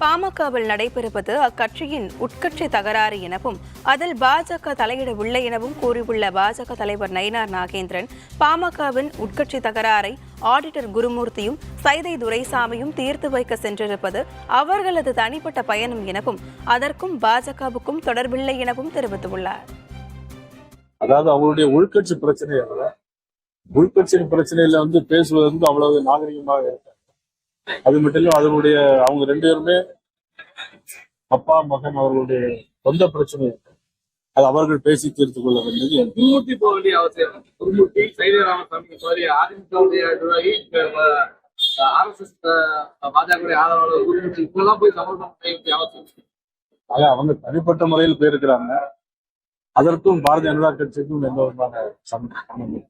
பாமகவில் நடைபெறுவது அக்கட்சியின் உட்கட்சி தகராறு எனவும் அதில் பாஜக தலையிடவில்லை எனவும் கூறியுள்ள பாஜக தலைவர் நயினார் நாகேந்திரன் பாமகவின் உட்கட்சி தகராறை ஆடிட்டர் குருமூர்த்தியும் சைதை துரைசாமியும் தீர்த்து வைக்க சென்றிருப்பது அவர்களது தனிப்பட்ட பயணம் எனவும் அதற்கும் பாஜகவுக்கும் தொடர்பில்லை எனவும் தெரிவித்துள்ளார். அதாவது அவருடைய உள்கட்சி பிரச்சனை உள்கட்சியின் பிரச்சனையில வந்து பேசுவது வந்து அவ்வளவு நாகரிகமாக இருக்கு அது மட்டும் இல்ல அதனுடைய அவங்க ரெண்டு பேருமே அப்பா மகன் அவர்களுடைய சொந்த பிரச்சனை இருக்கு அது அவர்கள் பேசி தீர்த்து கொள்ள வேண்டியது குருமூர்த்தி போக வேண்டிய அவசியம். குருமூர்த்தி சைதை ராமசாமி சாரி அதிமுகவுடைய நிர்வாகி ஆர்எஸ்எஸ் பாஜக ஆதரவாளர் குருமூர்த்தி இப்பெல்லாம் போய் சமரசம் செய்ய வேண்டிய அவசியம். ஆக அவங்க தனிப்பட்ட முறையில் போயிருக்கிறாங்க அதற்கும் பாரதிய ஜனதா கட்சிக்கும் எந்த விதமான சம்மந்தம் இல்லை.